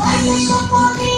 Ось що поди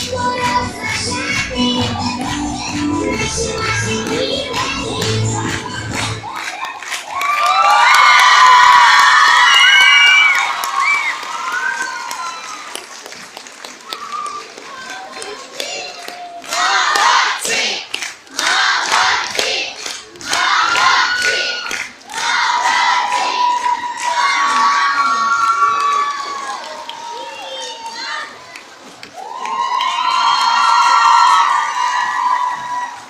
Thank you.